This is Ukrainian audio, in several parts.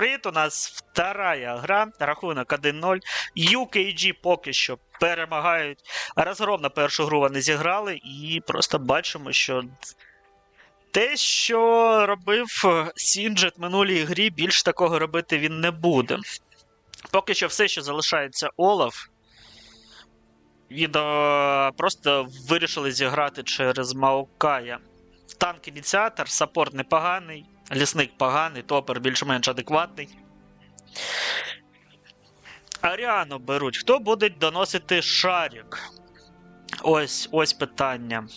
привіт! У нас вторая гра, рахунок 1-0. UKG поки що перемагають. Розгром першу гру вони зіграли, і просто бачимо, що те, що робив Сінджет минулій грі, більш такого робити він не буде. Поки що все, що залишається Олаф. Він просто вирішили зіграти через Маукая. Танк ініціатор, саппорт непоганий, лісник поганий, топер більш-менш адекватний. Аріану беруть. Хто буде доносити шарик? Ось ось питання.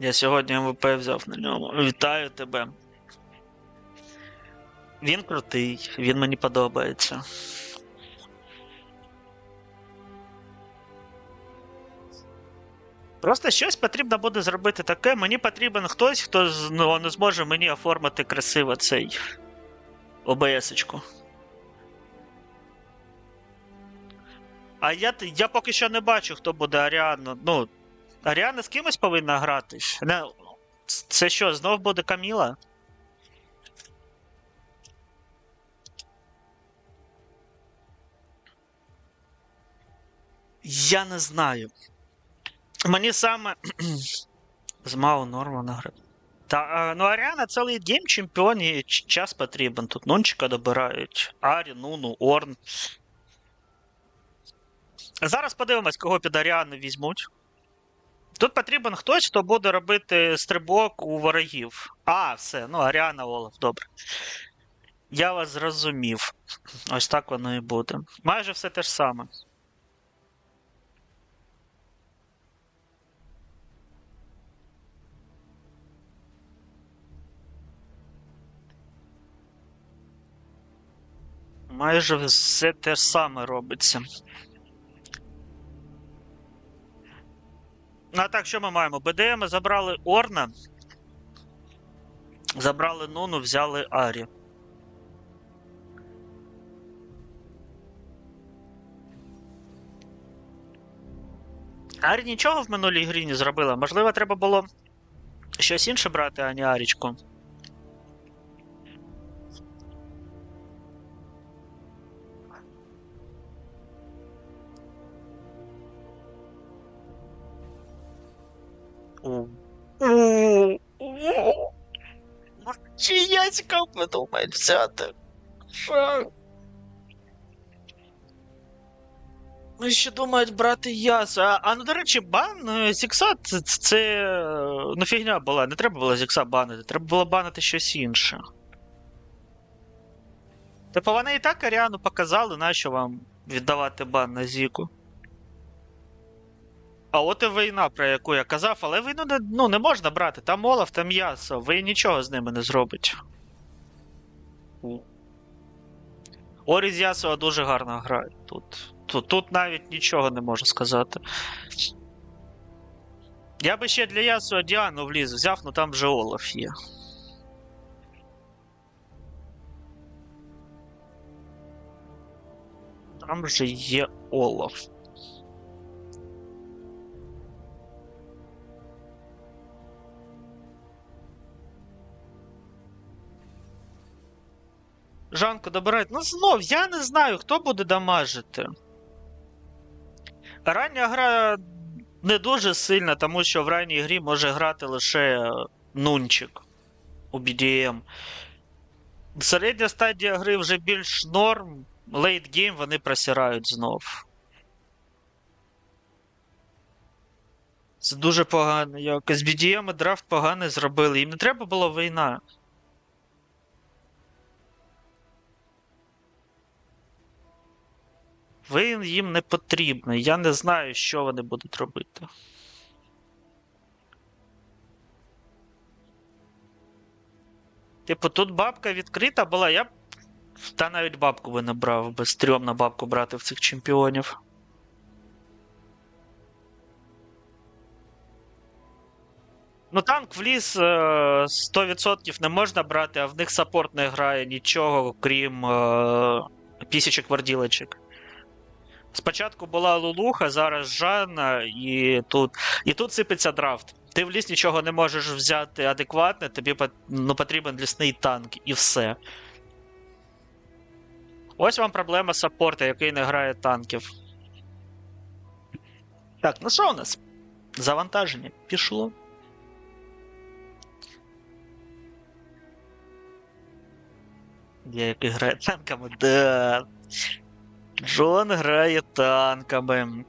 Я сьогодні МВП взяв на ньому. Вітаю тебе. Він крутий, він мені подобається. Просто щось потрібно буде зробити таке. Мені потрібен хтось, хто ну, не зможе мені оформити красиво цей ОБС-очку. А я, я поки що не бачу, хто буде Аріану. Ну, Аріана з кимось повинна грати. Не, це що, знов буде Каміла? Я не знаю. Мені саме. з Мау норма наград. Та, ну Аріана це лейтгейм чемпіон і час потрібен. Тут нончика добирають. Арі, Нуну, Орн. Зараз подивимось, кого під Аріану візьмуть. Тут потрібен хтось, хто буде робити стрибок у ворогів. А, все, ну Аріана Олаф, добре. Я вас зрозумів. Ось так воно і буде. Майже все те ж саме. Майже все те саме робиться. Ну, а так, що ми маємо? БДМ забрали Орна. Забрали Нуну, взяли Арі. Арі нічого в минулій грі не зробила. Можливо, треба було щось інше брати, а не Арічку. Чи яська подумають взяти? Що? Ну, ще думають брати ясу. А, а ну, до речі, бан е, Зікса це, це ну, фігня була. Не треба було Зікса банити, треба було банити щось інше. Типу, вони і так Аріану показали, нащо вам віддавати бан на Зіку. А от і війна, про яку я казав, але війну не, ну, не можна брати. Там Олаф, там Ясо. Ви нічого з ними не зробите. Орі з Ясо дуже гарно грають тут. тут. Тут навіть нічого не можу сказати. Я би ще для Ясу Діану вліз взяв, ну там вже Олаф є. Там вже є Олаф. Жанку добирають. Ну знов, я не знаю, хто буде дамажити. Рання гра не дуже сильна, тому що в ранній грі може грати лише нунчик у BDM. Середня стадія гри вже більш норм. Лейтгейм вони просирають знов. Це дуже погано якось. BDM і драфт поганий зробили. Їм не треба було війна. Ви їм не потрібний. Я не знаю, що вони будуть робити. Типу, тут бабка відкрита була, я б. Та навіть бабку би не брав, би стрьомно бабку брати в цих чемпіонів. Ну, танк в ліс е, 100% не можна брати, а в них саппорт не грає нічого, крім е, пісічок варділочок. Спочатку була Лулуха, зараз Жанна, і тут, і тут сипеться драфт. Ти в ліс нічого не можеш взяти адекватне, тобі ну, потрібен лісний танк і все. Ось вам проблема саппорта, який не грає танків. Так, ну що у нас? Завантаження пішло. Я який грає танками, да. Джон грає танками.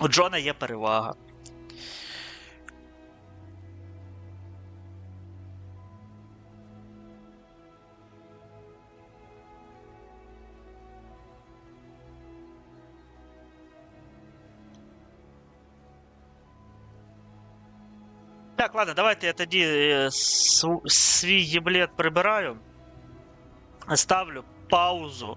У Джона є перевага. Так, ладно, давайте я тоді е, свій єблет прибираю. Ставлю паузу.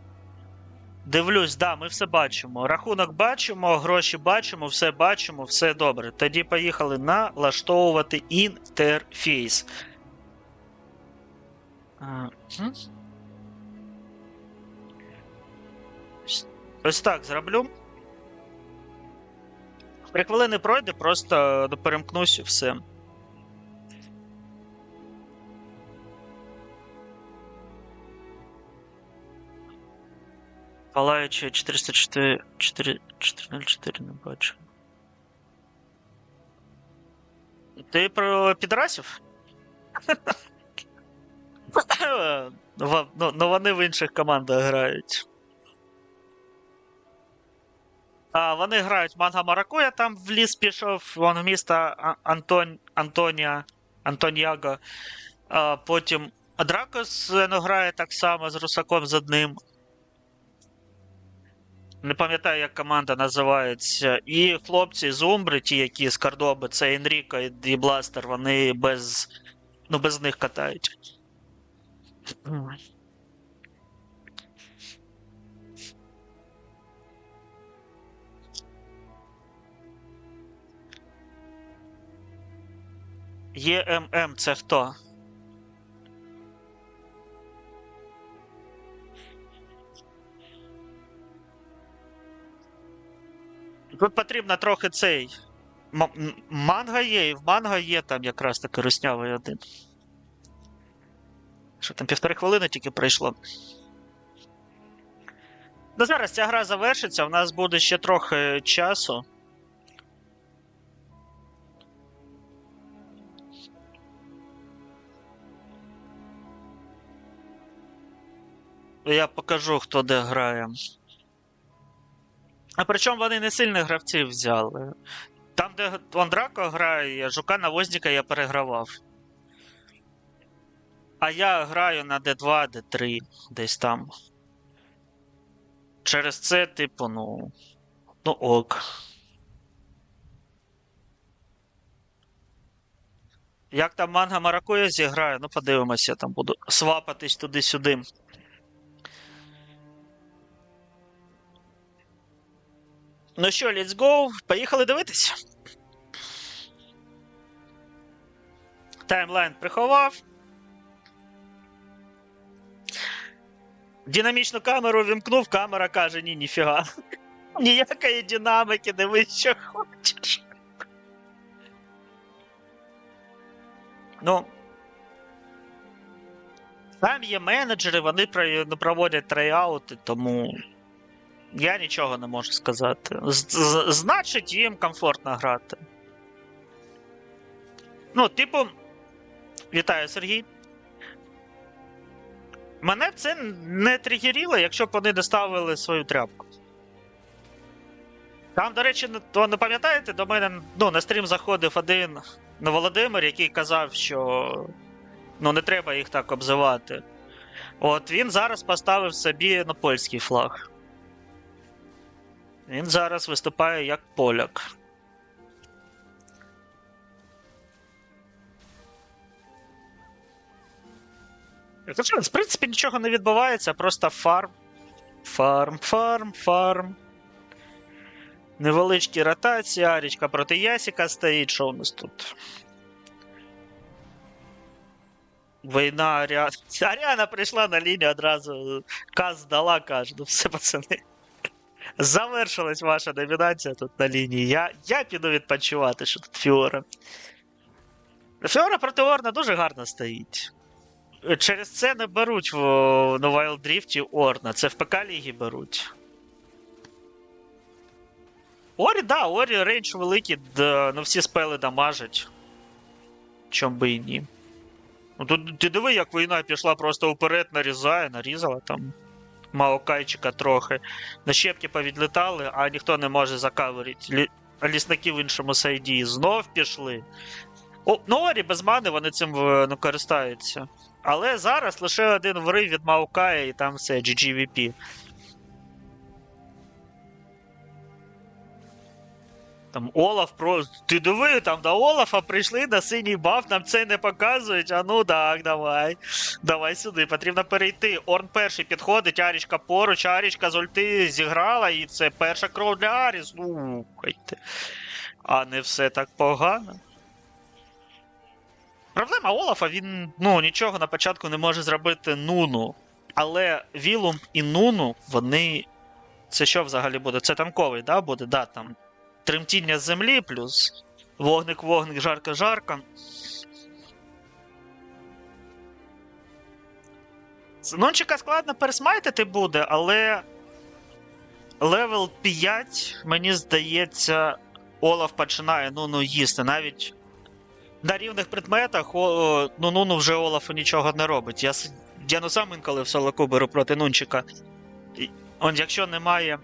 Дивлюсь, да, ми все бачимо. Рахунок бачимо, гроші бачимо, все бачимо, все добре. Тоді поїхали налаштовувати інтерфейс. Ось- так зроблю. Три хвилини пройде, просто перемкнусь і все. Палаючи 404 4, 404 не бачу. Ти про підрасів? Ну, ну вони в інших командах грають. А, вони грають Манга Маракуя, там в ліс пішов, вон в місто Антон... Антонія, Антоніаго. А, потім Дракос ну, грає так само з Русаком з одним. Не пам'ятаю, як команда називається. І хлопці з Умбри, ті, які з Кордоби, це Енріко і Бластер, вони без. Ну, без них катають. ЄММ це хто? Тут потрібно трохи цей. М- манга є, і в манга є там якраз таки руснявий один. Що там півтори хвилини тільки пройшло. Ну зараз ця гра завершиться, в нас буде ще трохи часу. Я покажу, хто де грає. А причому вони не сильних гравців взяли. Там, де Вандрако грає, Жука Навозника я перегравав. А я граю на D2, D3, десь там. Через це, типу, ну. Ну ок. Як там манга Маракуя зіграє, ну подивимося, я там буду свапатись туди-сюди. Ну що, let's go. Поїхали дивитись. Таймлайн приховав. Динамічну камеру вімкнув, камера каже: ні, ніфіга. Ніякої динамики, дивись, що хочеш. Ну. Там є менеджери, вони проводять трейаути, тому я нічого не можу сказати. Значить, їм комфортно грати. Ну, типу, вітаю, Сергій. Мене б це не тригеріло, якщо б вони доставили свою тряпку. Там, до речі, то не пам'ятаєте, до мене ну, на стрім заходив один ну, Володимир, який казав, що ну, не треба їх так обзивати. От він зараз поставив собі на польський флаг. Він зараз виступає як поляк. В принципі, нічого не відбувається, просто фарм. Фарм, фарм, фарм. Невеличкі ротації, Арічка проти Ясіка стоїть. Що у нас тут? Війна Аріана. Аріана прийшла на лінію одразу. Каз здала, каже, ну все, пацани. Завершилась ваша номінація тут на лінії. Я, я піду відпочивати, що тут Фіора. Фіора проти Орна дуже гарно стоїть. Через це не беруть в, на Rift Орна. Це в ПК лігі беруть. Орі, да, Орі рейндж великий, да, ну всі спели дамажать. Чом би і ні. Ну тут ти диви, як війна пішла просто вперед, нарізає, нарізала там Маокайчика трохи. На щепки повідлітали, а ніхто не може закаверити. Лі... Лісники в іншому сайді знов пішли. О, Норі без мани вони цим е, ну, користаються. Але зараз лише один врив від Маукая і там все, GGVP. Там Олаф про. Ти диви, там до Олафа прийшли на синій баф, нам це не показують. А ну так, давай. Давай сюди, потрібно перейти. Орн перший підходить, Арічка поруч, Арічка з ульти зіграла, і це перша кров для Аріс. Слухайте. А не все так погано. Проблема Олафа, він ну, нічого на початку не може зробити Нуну. Але Вілум і Нуну, вони. Це що взагалі буде? Це танковий, да, буде? Да, там. Тремтіння землі, плюс вогник-вогник, жарко-жарко. Нончика складно пересмайтити буде, але левел 5, мені здається, Олаф починає Нуну їсти. Навіть на рівних предметах ну, Нуну вже Олафу нічого не робить. Я, я ну сам інколи в солоку беру проти Нунчика. І, он, якщо немає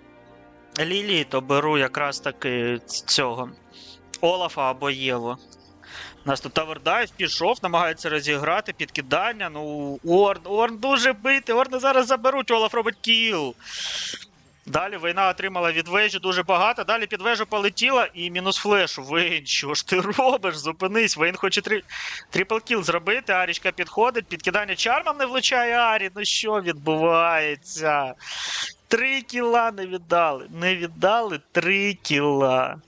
Лілії, то беру якраз таки цього Олафа або. У нас тут Тавердайв пішов, намагається розіграти, підкидання. Ну, Орн, Орн дуже битий, Орна зараз заберуть, Олаф робить кіл. Далі війна отримала від вежі дуже багато. Далі під вежу полетіла і мінус флеш. Вейн, що ж ти робиш? Зупинись. Вейн хоче три... трипл кіл зробити. Арічка підходить, підкидання чармом не влучає Арі. Ну що відбувається? Три кіла не віддали. Не віддали три кіла.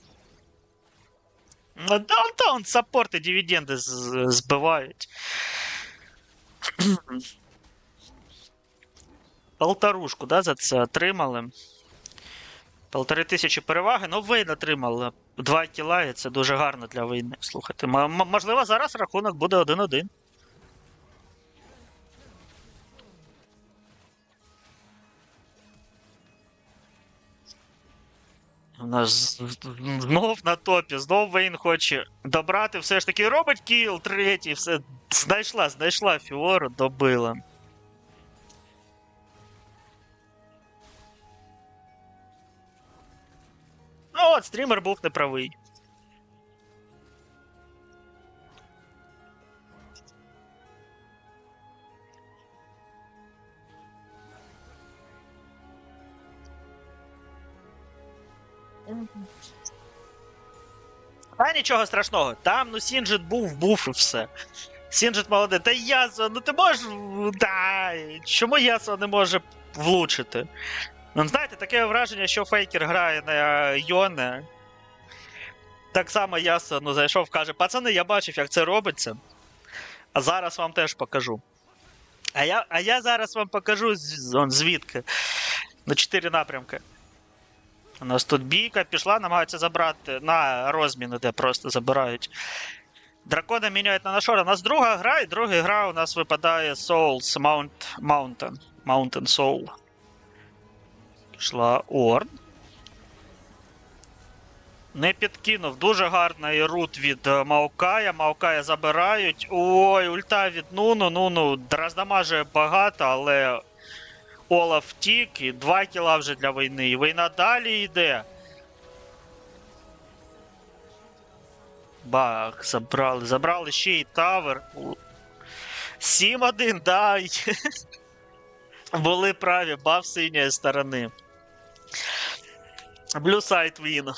Ну, Даунтаун саппорти дивіденди збивають. Полторушку, да, за це отримали. Полтори тисячі переваги. Ну, Вейн отримали. Два кіла, і це дуже гарно для війни. Слухайте. можливо, зараз рахунок буде 1-1. У нас знов на топі, знов Вейн хоче добрати, все ж таки робить кіл, третій, все. Знайшла, знайшла Фіору, добила. Ну от, стрімер був неправий. А нічого страшного. Там, ну, Сінджит був, був і все. Сінджит молодець. Та Ясо, ну ти можеш. Да, чому Ясо не може влучити? Ну, знаєте, таке враження, що Фейкер грає на Йоне. Так само Ясо ну, зайшов, каже: пацани, я бачив, як це робиться. А зараз вам теж покажу. А я, а я зараз вам покажу звідки. На чотири напрямки. У нас тут бійка пішла, намагаються забрати на розміни, де просто забирають. Дракона міняють на нашора. У нас друга гра, і друга гра у нас випадає Souls Mount, Mountain. Mountain Soul. Пішла Орн. Не підкинув. Дуже гарний рут від е, Маокая. Маокая забирають. Ой, ульта від Нуну. Нуну роздамажує багато, але Олаф втік, і 2 кіла вже для війни. І війна далі йде. Бах, забрали. Забрали ще й тавер. 7-1, да. Були праві, баф синьої сторони. Blue side win.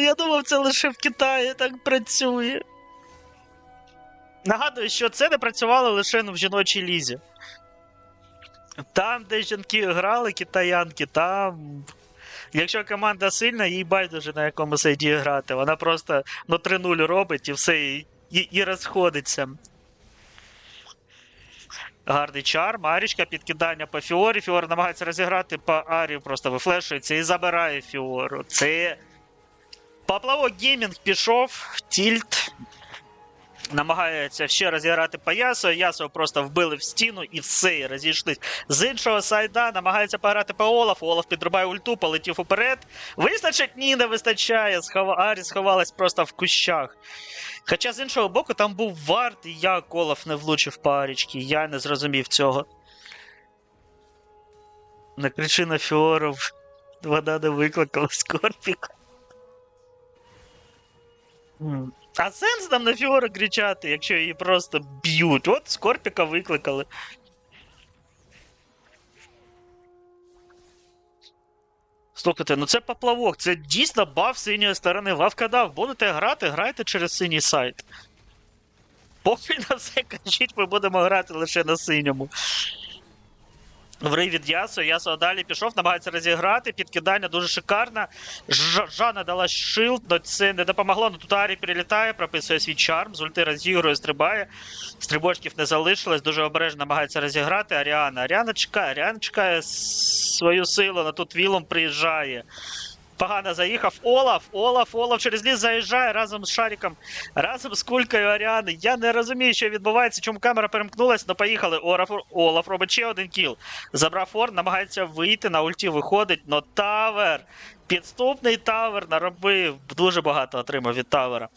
Я думав, це лише в Китаї так працює. Нагадую, що це не працювало лише в жіночій лізі. Там, де жінки грали, китаянки, там. Якщо команда сильна, їй байдуже на якому сайді грати. Вона просто ну 3-0 робить і все, і, і, і розходиться. Гарний чар, Марічка, підкидання по Фіорі. Фіора намагається розіграти по Арі, просто вифлешується і забирає Фіору. Це. Поплавок геймінг пішов, тільт. Намагається ще розіграти по Ясо. Ясо просто вбили в стіну і все, і розійшлись. З іншого сайда намагається пограти по Олафу. Олаф підрубає ульту, полетів уперед. Вистачить? Ні, не вистачає. Схова... Арі сховалась просто в кущах. Хоча з іншого боку, там був варт, і як Олаф не влучив по Арічки. Я не зрозумів цього. На кричи на Фіоров. Вода не викликала Скорпік. А сенс там на Фіору кричати, якщо її просто б'ють. От Скорпіка викликали. Слухайте, ну це поплавок, це дійсно баф синьої сторони. Вавкадав, будете грати, грайте через синій сайт. Поки на все кажіть, ми будемо грати лише на синьому. Врий від Ясо, Ясо далі пішов, намагається розіграти. Підкидання дуже шикарне. Жана дала шилд, але це не допомогло. Ну тут Арі прилітає, прописує свій чарм, з ульти розігрує, стрибає. Стрибочків не залишилось, дуже обережно намагається розіграти. Аріана. Аріана чекає, Аріана чекає свою силу, але тут Вілом приїжджає. Погано заїхав. Олаф, Олаф, Олаф через ліс заїжджає разом з Шариком, разом з кулькою Аріани. Я не розумію, що відбувається, чому камера перемкнулась, але поїхали. Олаф, Олаф робить ще один кіл. Забрав Орн, намагається вийти, на ульті виходить, но Тавер. Підступний Тавер наробив. Дуже багато отримав від Тавера.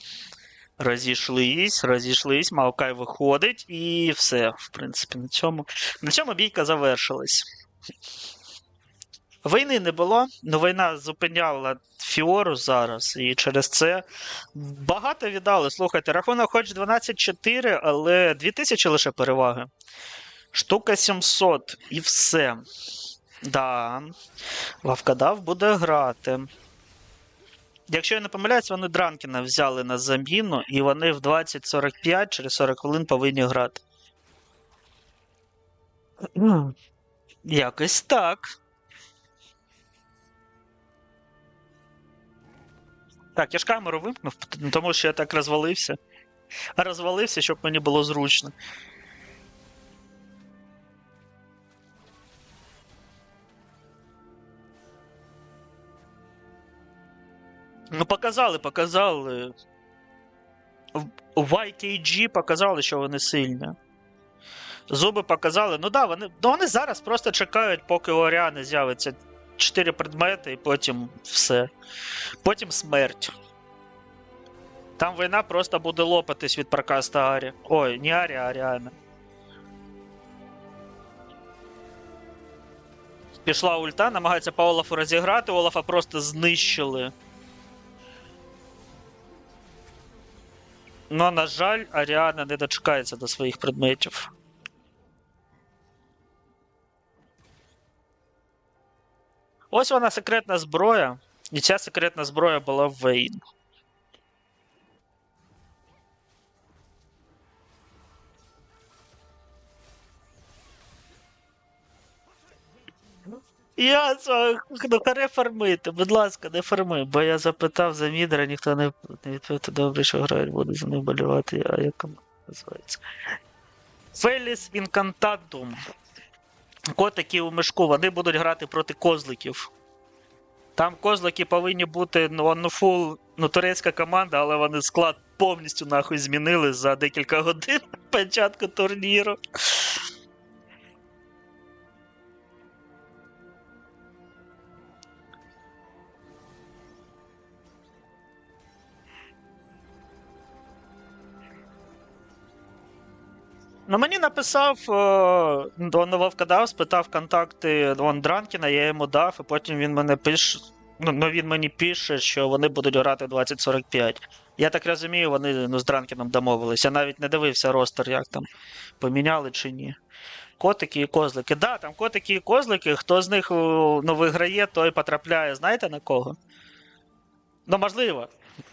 Розійшлись, розійшлись, Маокай виходить, і все, в принципі, на цьому, на цьому бійка завершилась. Війни не було, але війна зупиняла Фіору зараз, і через це багато віддали. Слухайте, рахунок хоч 12-4, але 2000 лише переваги. Штука 700 і все. Да. Вавкадав буде грати. Якщо я не помиляюсь, вони Дранкіна взяли на заміну, і вони в 20-45 через 40 хвилин повинні грати. Якось так. Так, я ж камеру вимкнув, тому що я так розвалився. Розвалився, щоб мені було зручно. Ну, показали, показали. В- YKG показали, що вони сильні. Зуби показали. Ну да, вони, ну, вони зараз просто чекають, поки Оріани з'явиться 4 предмети, і потім все. Потім смерть. Там війна просто буде лопатись від прокаста Арі. Ой, не Арі, а Аріана. Пішла ульта, намагається по Олафу розіграти, Олафа просто знищили. Ну, на жаль, Аріана не дочекається до своїх предметів. Ось вона секретна зброя. І ця секретна зброя була в Вейн. Я ну, не фармити, будь ласка, не фарми, бо я запитав за мідра, ніхто не, не відповів, добре, що грають, буду за них болювати, а як називається. Феліс Інкантатум. Котики у мешку, вони будуть грати проти козликів. Там козлики повинні бути ну, ну фул, ну, турецька команда, але вони склад повністю нахуй змінили за декілька годин початку турніру. Ну, мені написав, е, он Вовкадав, спитав контакти он Дранкіна, я йому дав, і потім він мене пише. Ну, ну він мені пише, що вони будуть грати 2045. Я так розумію, вони ну, з Дранкіном домовились. Я навіть не дивився ростер, як там поміняли чи ні. Котики і козлики. Да, там котики і козлики, хто з них о, ну, виграє, той потрапляє. Знаєте на кого? Ну, можливо.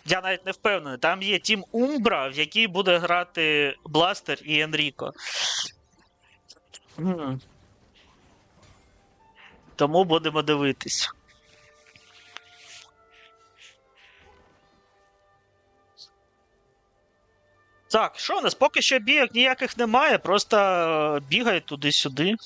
Я навіть не впевнений. Там є Тім Умбра, в який буде грати Бластер і Енріко. М. Тому будемо дивитись. Так, що у нас? Поки що бійок ніяких немає, просто е, бігають туди-сюди.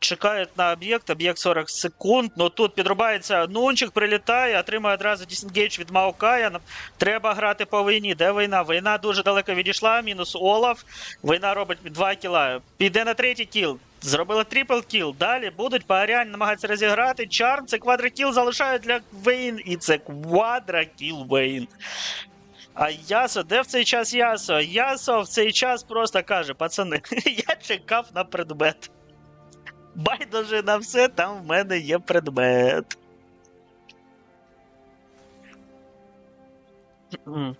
Чекають на об'єкт, об'єкт 40 секунд. Ну тут підрубається нунчик, прилітає, отримує одразу дісенгейдж від Маукая. Треба грати по війні. Де війна? Війна дуже далеко відійшла, мінус Олаф. Війна робить 2 кіла. Піде на третій кіл. Зробила трипл кіл. Далі будуть по Аріані намагатися розіграти. Чарм, це квадрокіл залишають для Вейн. І це квадрокіл Вейн. А Ясо, де в цей час Ясо? Ясо в цей час просто каже: пацани, я чекав на предмет. Байдуже на все, там в мене є предмет. М.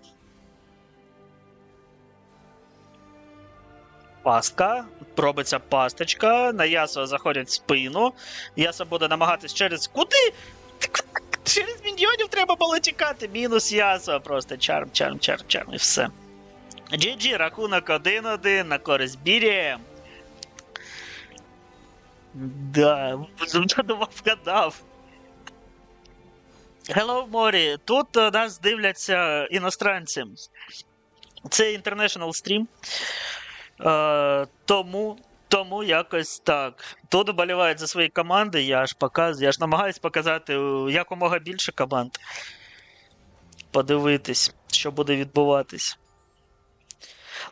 Пастка. Пробиться пасточка. На Ясо заходять в спину. Ясо буде намагатись через. Куди? Через міньйонів треба було тікати. Мінус Ясо. Просто чарм, чарм, чарм, чарм і все. GG, рахунок 1-1 на користь Бірієм. Да, задумав вгадав. Hello, Морі. Тут е, нас дивляться іностранці. Це International Stream. Е, тому, тому якось так. Тут вболівають за свої команди, я ж показ, я ж намагаюсь показати е, якомога більше команд. Подивитись, що буде відбуватись.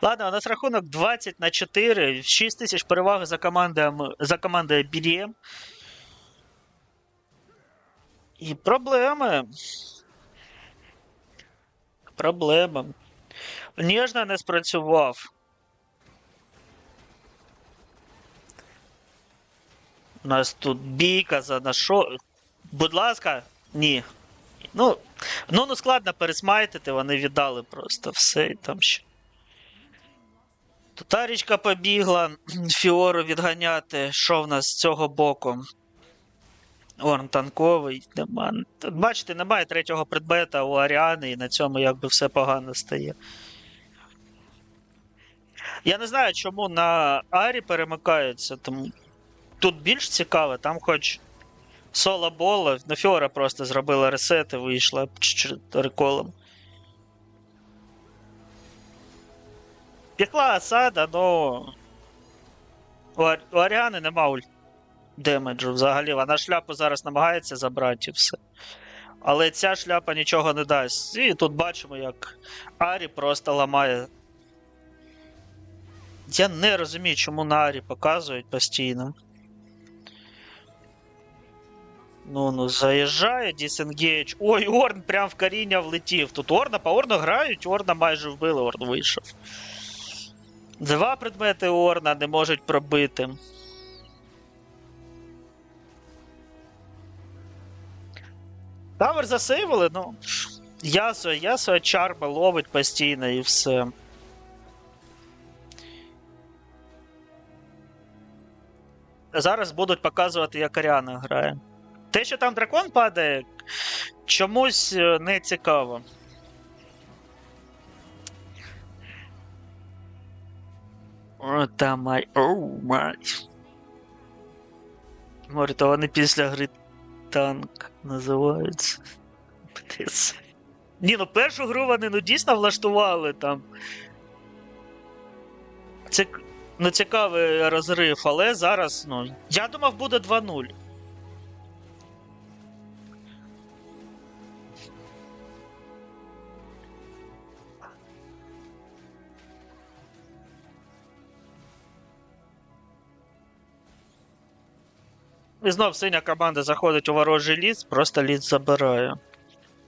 Ладно, у нас рахунок 20 на 4, 6 тисяч переваги за командою, за командою BDM. І проблеми. Проблема. Ніжно не спрацював. У нас тут бійка за на що. Будь ласка, ні. Ну, ну, ну складно пересмайтити, вони віддали просто все і там ще. Татарічка побігла Фіору відганяти. Що в нас з цього боку? Орн танковий. Нема. Бачите, немає третього предмета у Аріани, і на цьому якби все погано стає. Я не знаю, чому на Арі перемикаються. Тому... Тут більш цікаво, там хоч соло боло, ну Фіора просто зробила ресет і вийшла реколом. Пекла осада, но у, Ар- Аріани нема демеджу взагалі. Вона шляпу зараз намагається забрати і все. Але ця шляпа нічого не дасть. І тут бачимо, як Арі просто ламає. Я не розумію, чому на Арі показують постійно. Ну, ну, заїжджає Disengage. Ой, Орн прям в коріння влетів. Тут Орна по Орну грають, Орна майже вбили, Орн вийшов. Два предмети Орна не можуть пробити. Тавер засейвили, ну. Ясо, Ясо чарма ловить постійно і все. Зараз будуть показувати, як Аріана грає. Те, що там дракон падає, чомусь е, не цікаво. О, та май. Оу май. Може, то вони після гри танк називаються. Ні, ну першу гру вони ну дійсно влаштували там. Це ну, цікавий розрив, але зараз, ну. Я думав, буде 2-0. І знов синя команда заходить у ворожий ліс, просто ліс забирає.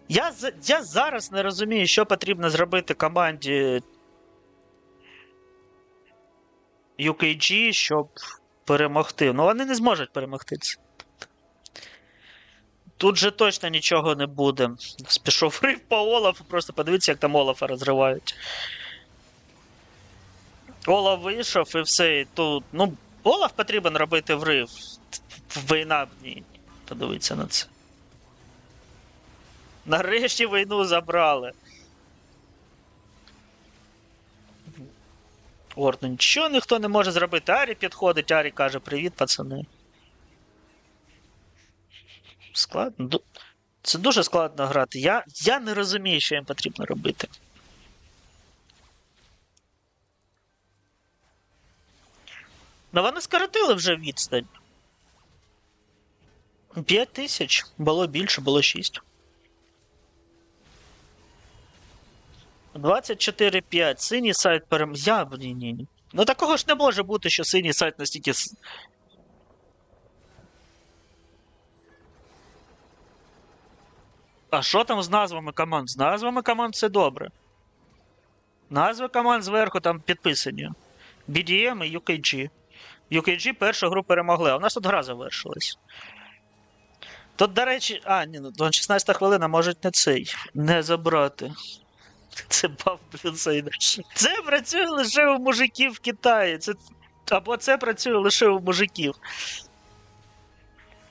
Я, я зараз не розумію, що потрібно зробити команді UKG, щоб перемогти. Ну, вони не зможуть перемогти. Тут же точно нічого не буде. Пішов рив по Олафу, просто подивіться, як там Олафа розривають. Олаф вийшов і все. Тут, ну, Олаф потрібен робити врив війна подивиться на це. Нарешті війну забрали. Орден. ну нічого ніхто не може зробити. Арі підходить, Арі каже, привіт, пацани. Складно. Це дуже складно грати. Я я не розумію, що їм потрібно робити. Ну вони скоротили вже відстань. 5 тисяч. Було більше, було 6. 24-5. Синій сайт перем. Я, ні, ні, ні. Ну такого ж не може бути, що синій сайт настільки. А що там з назвами команд? З назвами команд все добре. Назви команд зверху там підписані. BDM і UKG. UKG першу гру перемогли, а у нас тут гра завершилась. Тут, до речі, а, ні, ну 16 хвилина можуть не цей. Не забрати. Це баф Блюдсейда. Це працює лише у мужиків в Китаї. Це... Або це працює лише у мужиків.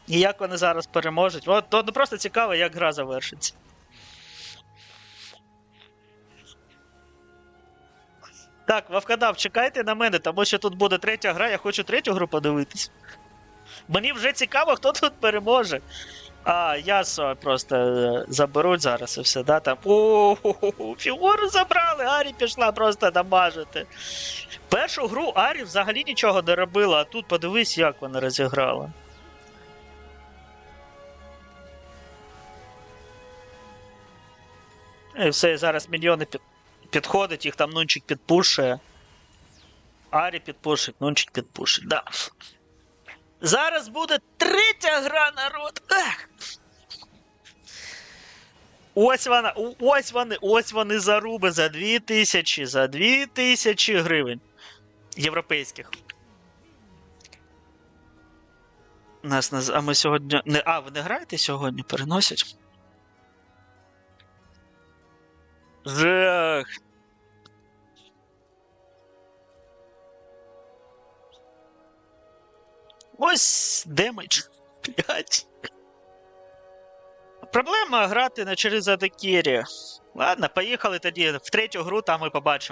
І як вони зараз переможуть? От, ну, просто цікаво, як гра завершиться. Так, Вавкадав, чекайте на мене, тому що тут буде третя гра, я хочу третю гру подивитись. Мені вже цікаво, хто тут переможе. А, ясо просто е, заберуть зараз і все, да, там. О, фігуру забрали, Арі пішла просто дамажити. Першу гру Арі взагалі нічого не робила, а тут подивись, як вона розіграла. І все, зараз міньйони під... підходять, їх там нунчик підпушує. Арі підпушить, нунчик підпушить, да. Зараз буде третя гра, народ. Ех. Ось вона, ось вони, ось вони заруби за 2000, за 2000 гривень. Європейських. Нас не... А ми сьогодні. Не... А, ви не граєте сьогодні? Переносять? Жах. Ось демедж. Блять. Проблема грати на через Адекірі. Ладно, поїхали тоді в третю гру, там ми побачимо.